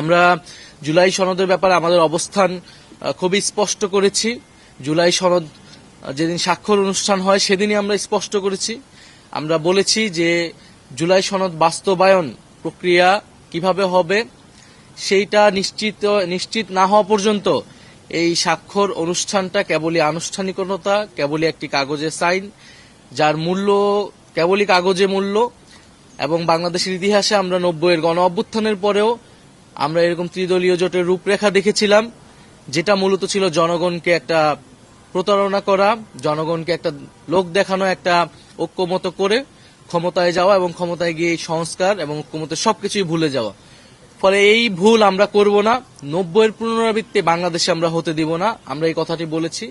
আমরা জুলাই সনদের ব্যাপারে আমাদের অবস্থান খুবই স্পষ্ট করেছি। জুলাই সনদ যেদিন স্বাক্ষর অনুষ্ঠান হয়, সেদিনই আমরা স্পষ্ট করেছি। আমরা বলেছি যে জুলাই সনদ বাস্তবায়ন প্রক্রিয়া কীভাবে হবে, সেইটা নিশ্চিত নিশ্চিত না হওয়া পর্যন্ত এই স্বাক্ষর অনুষ্ঠানটা কেবলই আনুষ্ঠানিকতা, কেবলই একটি কাগজে সাইন, যার মূল্য কেবলই কাগজে মূল্য, এবং বাংলাদেশের ইতিহাসে আমরা নব্বইয়ের গণ অভ্যুত্থানের পরেও আমরা এরকম ত্রিদলীয় জোটের রূপরেখা দেখেছিলাম, যেটা মূলত ছিল জনগণকে একটা প্রতারণা করা, জনগণকে একটা লোক দেখানো, একটা ঐক্যমত করে ক্ষমতায় যাওয়া এবং ক্ষমতায় গিয়ে সংস্কার এবং ঐক্যমতে সবকিছুই ভুলে যাওয়া। ফলে এই ভুল আমরা করব না, নব্বইয়ের পুনরাবৃত্তি বাংলাদেশে আমরা হতে দিব না, আমরা এই কথাটি বলেছি।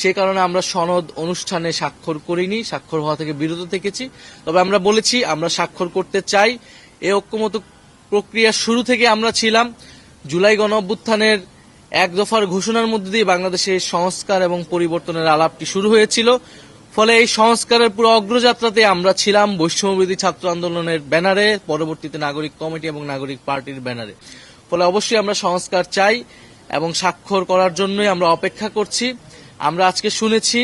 সে কারণে আমরা সনদ অনুষ্ঠানে স্বাক্ষর করিনি, স্বাক্ষর হওয়া থেকে বিরত থেকেছি। তবে আমরা বলেছি, আমরা স্বাক্ষর করতে চাই এই ঐক্যমত প্রক্রিয়া শুরু থেকে আমরা ছিলাম জুলাই গণ অভ্যুত্থানের এক দফার ঘোষণার মধ্যে দিয়ে বাংলাদেশে সংস্কার এবং পরিবর্তনের আলাপটি শুরু হয়েছিল। ফলে এই সংস্কারের পুরো অগ্রযাত্রাতে আমরা ছিলাম বৈষম্যবিধি ছাত্র আন্দোলনের ব্যানারে, পরবর্তীতে নাগরিক কমিটি এবং নাগরিক পার্টির ব্যানারে। ফলে অবশ্যই আমরা সংস্কার চাই এবং স্বাক্ষর করার জন্যই আমরা অপেক্ষা করছি। আমরা আজকে শুনেছি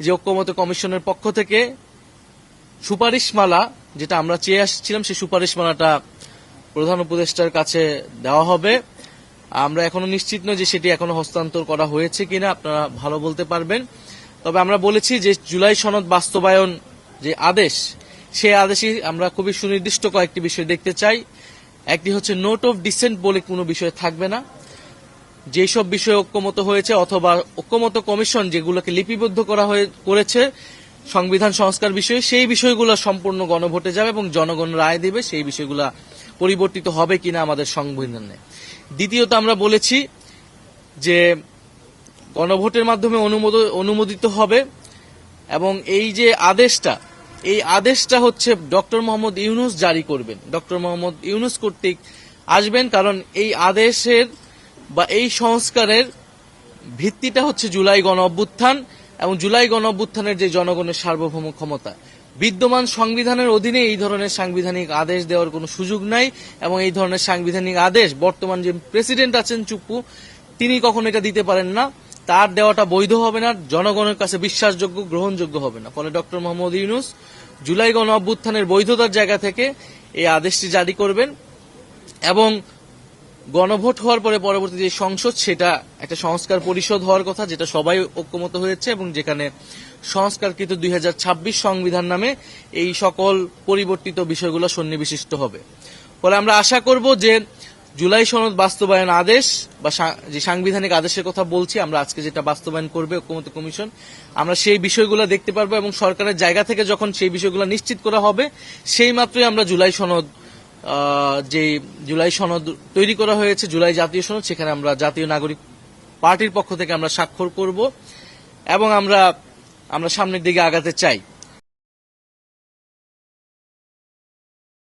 যে ঐক্যমত কমিশনের পক্ষ থেকে সুপারিশমালা, যেটা আমরা চেয়ে আসছিলাম, সেই সুপারিশমালাটা প্রধান উপদেষ্টার কাছে দেওয়া হবে। আমরা এখনও নিশ্চিত নই যে সেটি এখনও হস্তান্তর করা হয়েছে কিনা, আপনারা ভালো বলতে পারবেন। তবে আমরা বলেছি যে জুলাই সনদ বাস্তবায়ন যে আদেশ সেই আদেশে আমরা খুবই সুনির্দিষ্ট কয়েকটি বিষয় দেখতে চাই। একটি হচ্ছে নোট অফ ডিসেন্ট বলে কোনো বিষয় থাকবে না। যেসব বিষয়ে ঐক্যমত হয়েছে অথবা ঐক্যমত কমিশন যেগুলোকে লিপিবদ্ধ করা হয়ে, করেছে সংবিধান সংস্কার বিষয়ে, সেই বিষয়গুলো সম্পূর্ণ গণভোটে যাবে এবং জনগণ রায় দেবে, সেই বিষয়গুলো পরিবর্তিত হবে কিনা আমাদের সংবিধানে দ্বিতীয়ত আমরা বলেছি যে গণভোটের মাধ্যমে অনুমোদ- অনুমোদিত হবে এবং এই যে আদেশটা, এই আদেশটা হচ্ছে ডক্টর মোহাম্মদ ইউনুস জারি করবেন। ডক্টর মোহাম্মদ ইউনুস কর্তৃক আসবেন কারণ এই আদেশের বা এই সংস্কারের ভিত্তিটা হচ্ছে জুলাই গণ অভ্যুত্থান এবং জুলাই গণ অভ্যুত্থানের যে জনগণের সার্বভৌম ক্ষমতা। বিদ্যমান সংবিধানের অধীনে এই ধরনের সাংবিধানিক আদেশ দেওয়ার কোনো সুযোগ নাই এবং এই ধরনের সাংবিধানিক আদেশ, বর্তমান যে প্রেসিডেন্ট আছেন চুপ্পু, তিনি কখনো এটা দিতে পারেন না। তার দেওয়াটা বৈধ হবে না, জনগণের কাছে বিশ্বাসযোগ্য, গ্রহণযোগ্য হবে না। ফলে ডক্টর মোহাম্মদ ইউনুস জুলাই গণ অভ্যুত্থানের বৈধতার জায়গা থেকে এই আদেশটি জারি করবেন এবং গণভোট হওয়ার পরে পরবর্তী যে সংসদ, সেটা একটা সংস্কার পরিষদ হওয়ার কথা, যেটা সবাই ঐক্যমত হয়েছে এবং যেখানে সংস্কারকৃত দুই হাজার ছাব্বিশ সংবিধান নামে এই সকল পরিবর্তিত বিষয়গুলো সন্নিবিশিষ্ট হবে। ফলে আমরা আশা করব যে জুলাই সনদ বাস্তবায়ন আদেশ বা যে সাংবিধানিক আদেশের কথা বলছি, আমরা আজকে যেটা বাস্তবায়ন করবে ঐক্যমত কমিশন, আমরা সেই বিষয়গুলো দেখতে পারব এবং সরকারের জায়গা থেকে যখন সেই বিষয়গুলো নিশ্চিত করা হবে, সেই মাত্রই আমরা জুলাই সনদ যে জুলাই সনদ তৈরি করা হয়েছে, জুলাই জাতীয় সনদ, সেখানে আমরা জাতীয় নাগরিক পার্টির পক্ষ থেকে আমরা স্বাক্ষর করব এবং আমরা আমরা সামনের দিকে আগাতে চাই।